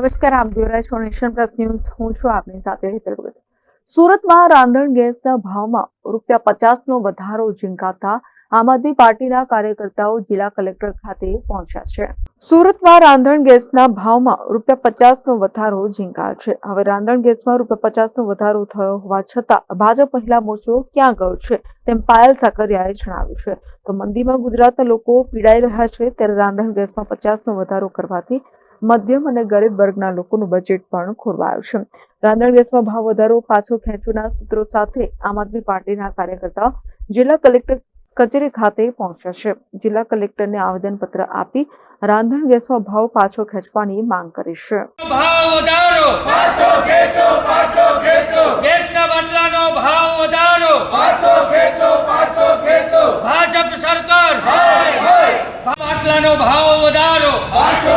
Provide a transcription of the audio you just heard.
નમસ્કાર, આપ જોઈ રહ્યા છો નેશન પ્લસ ન્યૂઝ. હું છું આપની સાથે હેતલ ભગત. સુરતમાં રાંધણ ગેસના ભાવમાં રૂપિયા પચાસનો વધારો ઝીંકાતા આમ આદમી પાર્ટીના કાર્યકર્તાઓ જિલ્લા કલેક્ટર ખાતે પહોંચ્યા છે. સુરતમાં રાંધણ ગેસના ભાવમાં રૂપિયા પચાસનો વધારો ઝીંકાયો છે. હવે રાંધણ ગેસમાં રૂપિયા પચાસનો વધારો થયો હોવા છતાં ભાજપ મહિલા મોરચો ક્યાં ગયો છે તેમ પાયલ સાકરિયાએ જણાવ્યું છે. તો મંદીમાં ગુજરાતના લોકો પીડાઈ રહ્યા છે ત્યારે રાંધણ ગેસમાં પચાસનો વધારો કરવાથી મધ્યમ અને ગરીબ વર્ગના લોકોનું બજેટ પણ ખોરવાયું છે. રાંધણ ગેસમાં ભાવ વધારો પાછો ખેંચવાના સૂત્રો સાથે આમ આદમી પાર્ટીના કાર્યકર્તાઓ જિલ્લા કલેક્ટર કચેરી ખાતે પહોંચ્યા છે. જિલ્લા કલેક્ટરને આવેદનપત્ર આપી રાંધણ ગેસમાં ભાવ પાછો ખેંચવાની માંગ કરી છે. ભાવ વધારો. પાછો ખેંચો પાછો ખેંચો. ગેસના બાટલાનો ભાવ વધારો. પાછો ખેંચો પાછો ખેંચો. ભાજપ સરકાર. હાય હાય. બાટલાનો ભાવ વધારો. પાછો